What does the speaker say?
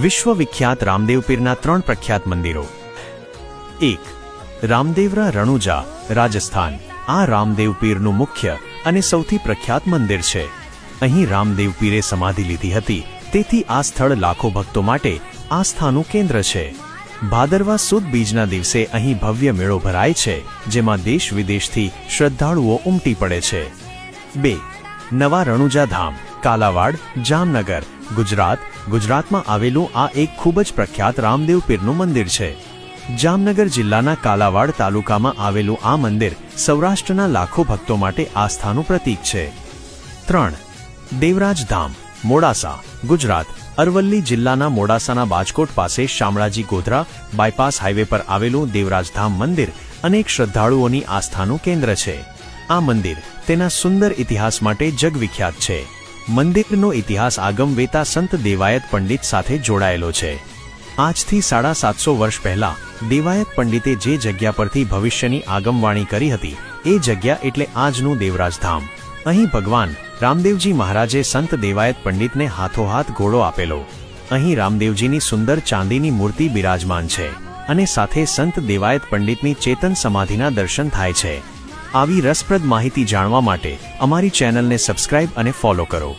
વિશ્વવિખ્યાત રામદેવ પીરના ત્રણ પ્રખ્યાત મંદિરો. એક, રામદેવરા રણુજા, રાજસ્થાન. આ રામદેવ પીરનું મુખ્ય અને સૌથી પ્રખ્યાત મંદિર છે. અહીં રામદેવ પીરે સમાધિ લીધી હતી, તેથી આ સ્થળ લાખો ભક્તો માટે આસ્થાનું કેન્દ્ર છે. ભાદરવા સુદ બીજના દિવસે અહીં ભવ્ય મેળો ભરાય છે, જેમાં દેશ વિદેશથી શ્રદ્ધાળુઓ ઉમટી પડે છે. બે, નવા રણુજા ધામ. કાલાવાડ, જામનગર, ગુજરાત. ગુજરાતમાં આવેલું આ એક ખૂબ જ પ્રખ્યાત રામદેવ પીરનું મંદિર છે. જામનગર જિલ્લાના કાલાવાડ તાલુકામાં આવેલું આ મંદિર સૌરાષ્ટ્રના લાખો ભક્તો માટે આસ્થાનું પ્રતીક છે. ત્રણ. દેવરાજ ધામ, મોડાસા, ગુજરાત. અરવલ્લી જિલ્લાના મોડાસાના બાજકોટ પાસે શામળાજી ગોધરા બાયપાસ હાઈવે પર આવેલું દેવરાજધામ મંદિર અનેક શ્રદ્ધાળુઓની આસ્થાનું કેન્દ્ર છે. આ મંદિર તેના સુંદર ઇતિહાસ માટે જગવિખ્યાત છે. મંદિરનો ઇતિહાસ આગમ વેતા સંત દેવાયત પંડિત સાથે જોડાયેલો છે. આજથી સાડા સાતસો વર્ષ પહેલા, દેવાયત પંડિતે જે જગ્યા પરથી ભવિષ્યની આગમવાણી કરી હતી, એ જગ્યા એટલે આજનું દેવરાજધામ. અહીં ભગવાન રામદેવજી મહારાજે સંત દેવાયત પંડિતને હાથોહાથ ઘોડો આપેલો. અહીં રામદેવજીની સુંદર ચાંદીની મૂર્તિ બિરાજમાન છે અને સાથે સંત દેવાયત પંડિતની ચેતન સમાધિના દર્શન થાય છે. આવી રસપ્રદ માહિતી જાણવા માટે અમારી ચેનલને સબસ્ક્રાઇબ અને ફોલો કરો.